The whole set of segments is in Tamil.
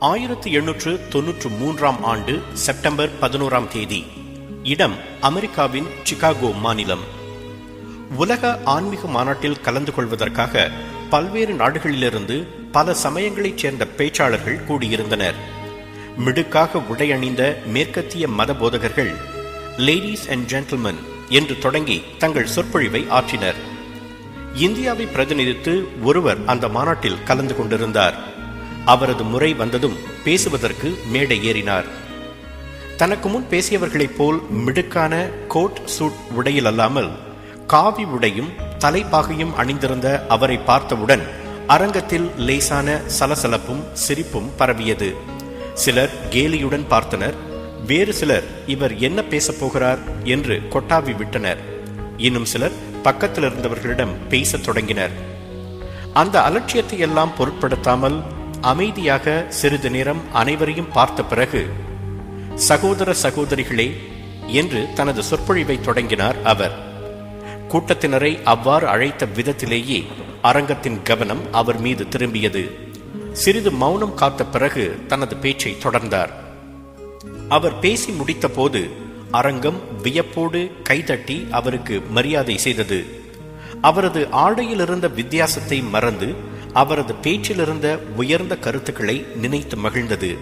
ஆயிரத்தி எண்ணூற்று தொன்னூற்று மூன்றாம் ஆண்டு செப்டம்பர் பதினோராம் தேதி. இடம் அமெரிக்காவின் சிகாகோ மாநிலம். உலக ஆன்மீக மாநாட்டில் கலந்து கொள்வதற்காக பல்வேறு நாடுகளிலிருந்து பல சமயங்களைச் சேர்ந்த பேச்சாளர்கள் கூடியிருந்தனர். மிடுக்காக உடையணிந்த மேற்கத்திய மத போதகர்கள் லேடிஸ் அண்ட் ஜென்டில்மன் என்று தொடங்கி தங்கள் சொற்பொழிவை ஆற்றினர். இந்தியாவை பிரதிநிதித்து ஒருவர் அந்த மாநாட்டில் கலந்து கொண்டிருந்தார். அவரது முறை வந்ததும் பேசுவதற்கு மேடை ஏறினார். தனக்கு முன் பேசியவர்களைப் போல் மிடுக்கான கோட் சூட் உடையில் அல்லாமல் காவி உடையும் தலைப்பாகையும் அணிந்திருந்த அவரை பார்த்தவுடன் அரங்கத்தில் லேசான சலசலப்பும் சிரிப்பும் பரவியது. சிலர் கேலியுடன் பார்த்தனர். வேறு சிலர் இவர் என்ன பேசப் போகிறார் என்று கொட்டாவி விட்டனர். இன்னும் சிலர் பக்கத்தில் இருந்தவர்களிடம் பேசத் தொடங்கினர். அந்த அலட்சியத்தை எல்லாம் பொருட்படுத்தாமல் அமைதியாக சிறிது நேரம் அனைவரையும் பார்த்த பிறகு சகோதர சகோதரிகளே என்று தனது சொற்பொழிவை தொடங்கினார் அவர். கூட்டத்தினரை அவ்வாறு அழைத்த விதத்திலேயே அரங்கத்தின் கவனம் அவர் மீது திரும்பியது. சிறிது மௌனம் காத்த பிறகு தனது பேச்சை தொடர்ந்தார். அவர் பேசி முடித்த போது அரங்கம் வியப்போடு கைதட்டி அவருக்கு மரியாதை செய்தது. அவரது ஆடையில் இருந்த வித்தியாசத்தை மறந்து அவரது பேச்சிலிருந்த உயர்ந்த கருத்துக்களை நினைத்து மகிழ்ந்தது.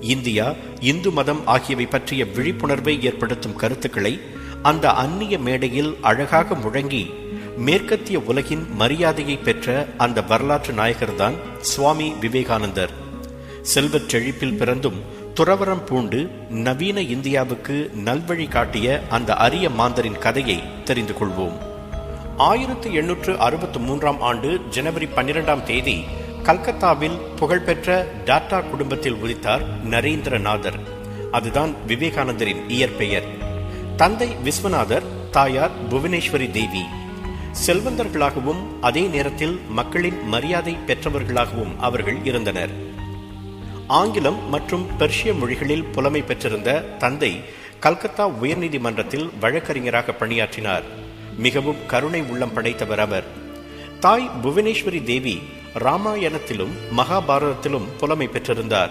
இந்தியா இந்து மதம் ஆகியவை பற்றிய விழிப்புணர்வை ஏற்படுத்தும் கருத்துக்களை அந்த அந்நிய மேடையில் அழகாக முழங்கி மேற்கத்திய உலகின் மரியாதையை பெற்ற அந்த வரலாற்று நாயகர்தான் சுவாமி விவேகானந்தர். செல்வச் செழிப்பில் பிறந்தும் துறவரம் பூண்டு நவீன இந்தியாவுக்கு நல்வழி காட்டிய அந்த அரிய மாந்தரின் கதையை தெரிந்து கொள்வோம். ஆயிரத்தி எண்ணூற்று அறுபத்தி மூன்றாம் ஆண்டு ஜனவரி பன்னிரெண்டாம் தேதி கல்கத்தாவில் புகழ்பெற்ற டாட்டா குடும்பத்தில் உதித்தார் நரேந்திரநாதர். அதுதான் விவேகானந்தரின் இயற்பெயர். தந்தை விஸ்வநாதர் தாயார் புவனேஸ்வரி தேவி. செல்வந்தர்களாகவும் அதே நேரத்தில் மக்களின் மரியாதை பெற்றவர்களாகவும் அவர்கள் இருந்தனர். ஆங்கிலம் மற்றும் பெர்ஷிய மொழிகளில் புலமை பெற்றிருந்த தந்தை கல்கத்தா உயர்நீதிமன்றத்தில் வழக்கறிஞராக பணியாற்றினார். மிகவும் கருணை உள்ளம் படைத்தவர் அவர். தாய் புவனேஸ்வரி தேவி ராமாயணத்திலும் மகாபாரதத்திலும் புலமை பெற்றிருந்தார்.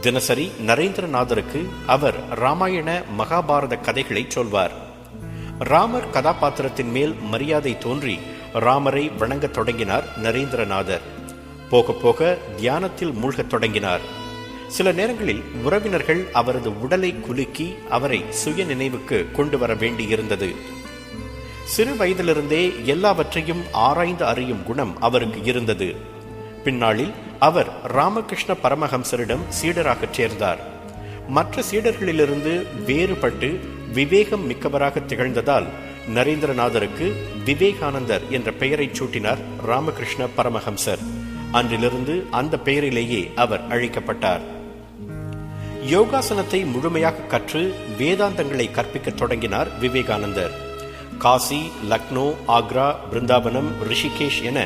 தினசரி நரேந்திரநாதருக்கு அவர் ராமாயண மகாபாரத கதைகளை சொல்வார். ராமர் கதாபாத்திரத்தின் மேல் மரியாதை தோன்றி ராமரை வணங்கத் தொடங்கினார் நரேந்திரநாதர். போக போக தியானத்தில் மூழ்கத் தொடங்கினார். சில நேரங்களில் உறவினர்கள் அவரது உடலை குலுக்கி அவரை சுய நினைவுக்கு கொண்டு வர வேண்டியிருந்தது. சிறு வயதிலிருந்தே எல்லாவற்றையும் ஆராய்ந்து அறியும் குணம் அவருக்கு இருந்தது. பின்னாளில் அவர் ராமகிருஷ்ண பரமஹம்சரிடம் சீடராகச் சேர்ந்தார். மற்ற சீடர்களிலிருந்து வேறுபட்டு விவேகம் மிக்கவராக திகழ்ந்ததால் நரேந்திரநாதருக்கு விவேகானந்தர் என்ற பெயரை சூட்டினார் ராமகிருஷ்ண பரமஹம்சர். அன்றிலிருந்து அந்த பெயரிலேயே அவர் அழைக்கப்பட்டார். யோகாசனத்தை முழுமையாக கற்று வேதாந்தங்களை கற்பிக்கத் தொடங்கினார் விவேகானந்தர். காசி லக்னோ ஆக்ரா பிருந்தாவனம் ரிஷிகேஷ் என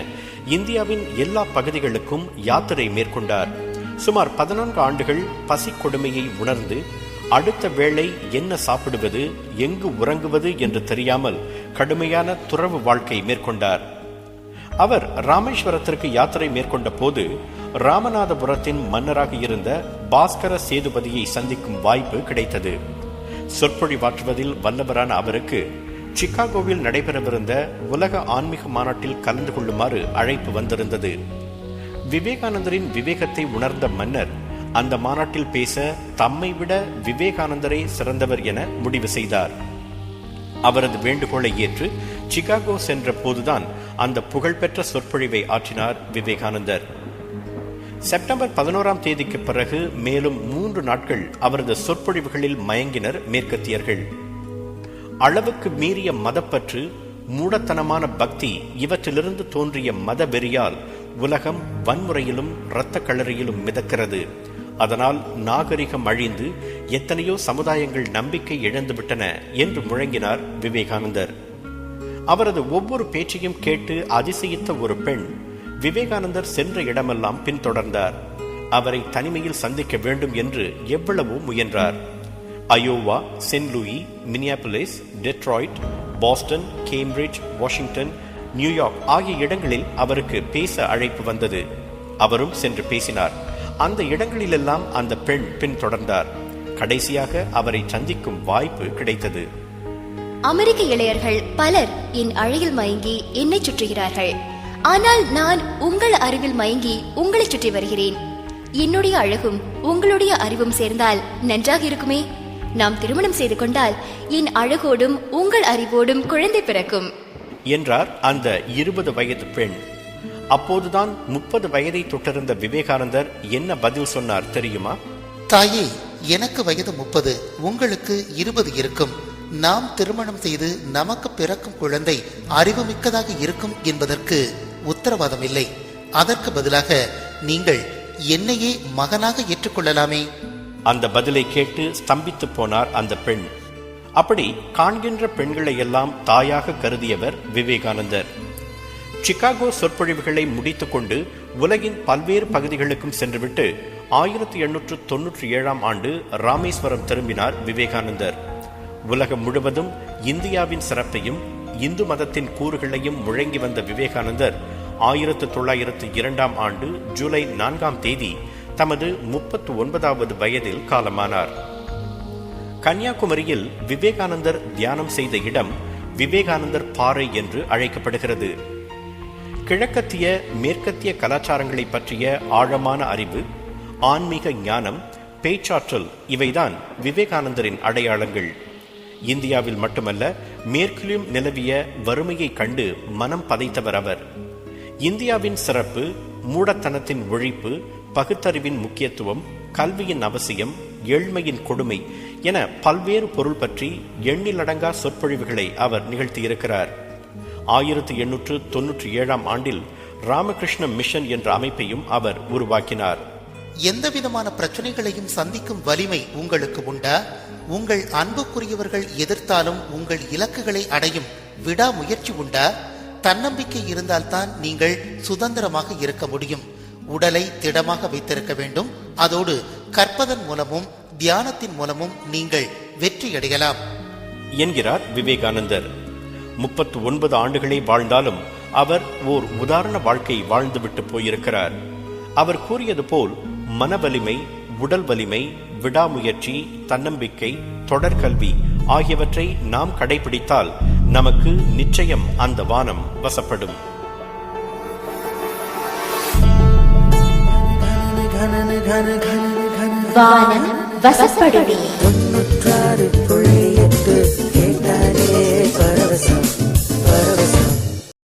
இந்தியாவின் எல்லா பகுதிகளுக்கும் யாத்திரை மேற்கொண்டார். சுமார் பதினான்கு ஆண்டுகள் பசி கொடுமையை உணர்ந்து அடுத்த வேளை என்ன சாப்பிடுவது எங்கு உறங்குவது என்று தெரியாமல் கடுமையான துறவு வாழ்க்கை மேற்கொண்டார். அவர் ராமேஸ்வரத்திற்கு யாத்திரை மேற்கொண்ட போது ராமநாதபுரத்தின் மன்னராக இருந்த பாஸ்கர சேதுபதியை சந்திக்கும் வாய்ப்பு கிடைத்தது. சொற்பொழிவாற்றுவதில் வல்லவரான அவருக்கு சிகாகோவில் நடைபெறவிருந்த உலக ஆன்மீக மாநாட்டில் கலந்து கொள்ளுமாறு அழைப்பு வந்திருந்தது. விவேகானந்தரின் விவேகத்தை உணர்ந்த மன்னர் அந்த மாநாட்டில் பேச தம்மை விட விவேகானந்தரை சிறந்தவர் என முடிவு செய்தார். அவரது வேண்டுகோளை ஏற்று சிகாகோ சென்ற போதுதான் அந்த புகழ்பெற்ற சொற்பொழிவை ஆற்றினார் விவேகானந்தர். செப்டம்பர் பதினோராம் தேதிக்கு பிறகு மேலும் மூன்று நாட்கள் அவரது சொற்பொழிவுகளில் மயங்கினர் மேற்கத்தியர்கள். அளவுக்கு மீறிய மதப்பற்று மூடத்தனமான பக்தி இவற்றிலிருந்து தோன்றிய மத வெறியால் உலகம் வன்முறையிலும் இரத்த களறியிலும் மிதக்கிறது. அதனால் நாகரிகம் அழிந்து எத்தனையோ சமுதாயங்கள் நம்பிக்கை இழந்துவிட்டன என்று முழங்கினார் விவேகானந்தர். அவரது ஒவ்வொரு பேச்சையும் கேட்டு அதிசயித்த ஒரு பெண் விவேகானந்தர் சென்ற இடமெல்லாம் பின்தொடர்ந்தார். அவரை தனிமையில் சந்திக்க வேண்டும் என்று எவ்வளவோ முயன்றார். Iowa Saint Louis Minneapolis Detroit Boston Cambridge Washington New York ஆகிய இடங்களில் அவருக்கு பேச அழைப்பு வந்தது. அவரும் சென்று பேசினார். அந்த இடங்களிலெல்லாம் அந்த பெண் பின்தொடர்ந்தார். கடைசியாக அவரை சந்திக்கும் வாய்ப்பு கிடைத்தது. அமெரிக்க இளையர்கள் பலர் என் அழகில் மயங்கி என்னை சுற்றுகிறார்கள். ஆனால் நான் உங்கள் அறிவில் மயங்கி உங்களை சுற்றி வருகிறேன். என்னுடைய அழகும் உங்களுடைய அறிவும் சேர்ந்தால் நன்றாக இருக்குமே? நாம் திருமணம் செய்து கொண்டால் என் அழகோடும் உங்கள் அறிவோடும் குழந்தை பிறக்கும். என்றார் அந்த இருபது வயது பெண். அப்போதுதான் முப்பது வயதை தொட்டிருந்த விவேகானந்தர் என்ன பதில் சொன்னார் தெரியுமா? தாயே எனக்கு வயது முப்பது உங்களுக்கு இருபது இருக்கும். நாம் திருமணம் செய்து நமக்கு பிறக்கும் குழந்தை அறிவுமிக்கதாக இருக்கும் என்பதற்கு உத்தரவாதம் இல்லை அதற்கு பதிலாக நீங்கள் என்னையே மகனாக ஏற்றுக்கொள்ளலாமே. அந்த பதிலை கேட்டு ஸ்தம்பித்து போனார் அந்த பெண். அப்படி காண்கின்ற பெண்களை எல்லாம் தாயாக கருதியவர் விவேகானந்தர். சிகாகோ சொற்பொழிவுகளை முடித்துக்கொண்டு உலகின் பல்வேறு பகுதிகளுக்கும் சென்றுவிட்டு ஆயிரத்தி எண்ணூற்று தொன்னூற்றி ஏழாம் ஆண்டு ராமேஸ்வரம் திரும்பினார் விவேகானந்தர். உலகம் முழுவதும் இந்தியாவின் சிறப்பையும் இந்து மதத்தின் கூறுகளையும் முழங்கி வந்த விவேகானந்தர் ஆயிரத்து தொள்ளாயிரத்து இரண்டாம் ஆண்டு ஜூலை நான்காம் தேதி தமது முப்பத்து ஒன்பதாவது வயதில் காலமானார். கன்னியாகுமரியில் விவேகானந்தர் தியானம் செய்த இடம் விவேகானந்தர் பாறை என்று அழைக்கப்படுகிறது. கிழக்கத்திய மேற்கத்திய கலாச்சாரங்களை பற்றிய ஆழமான அறிவு ஆன்மீக ஞானம் பேச்சாற்றல் இவைதான் விவேகானந்தரின் அடையாளங்கள். இந்தியாவில் மட்டுமல்ல மேற்கிலும் நிலவிய வறுமையை கண்டு மனம் பதைத்தவர் அவர். இந்தியாவின் சிறப்பு மூடத்தனத்தின் ஒழிப்பு பகுத்தறிவின் முக்கியத்துவம் கல்வியின் அவசியம் ஏழ்மையின் கொடுமை என பல்வேறு பொருள் பற்றி எண்ணிலடங்கா சொற்பொழிவுகளை அவர் நிகழ்த்தியிருக்கிறார். ஆயிரத்தி எண்ணூற்று தொன்னூற்றி ஏழாம் ஆண்டில் ராமகிருஷ்ண மிஷன் என்ற அமைப்பையும் அவர் உருவாக்கினார். எந்த விதமான பிரச்சனைகளையும் சந்திக்கும் வலிமை உங்களுக்கு உண்டா? உங்கள் அன்புக்குரியவர்கள் எதிர்த்தாலும் உங்கள் இலக்குகளை அடையும் விடாமுயற்சி உண்டா? தன்னம்பிக்கை இருந்தால்தான் நீங்கள் சுதந்திரமாக இருக்க முடியும். உடலை திடமாக வைத்திருக்க வேண்டும். அதோடு கற்பதன் மூலமும் தியானத்தின் மூலமும் நீங்கள் வெற்றியடையலாம் என்கிறார் விவேகானந்தர். முப்பத்து ஒன்பது ஆண்டுகளே வாழ்ந்தாலும் அவர் ஓர் உதாரண வாழ்க்கை வாழ்ந்துவிட்டு போயிருக்கிறார். அவர் கூறியது போல் மன வலிமை உடல் வலிமை விடாமுயற்சி தன்னம்பிக்கை தொடர்கல்வி ஆகியவற்றை நாம் கடைபிடித்தால் நமக்கு நிச்சயம் அந்த வானம் வசப்படும். வானம் வசப்படுமே. தொண்ணூற்றாறு புள்ளி எட்டு கேட்டாலே பரவசம்.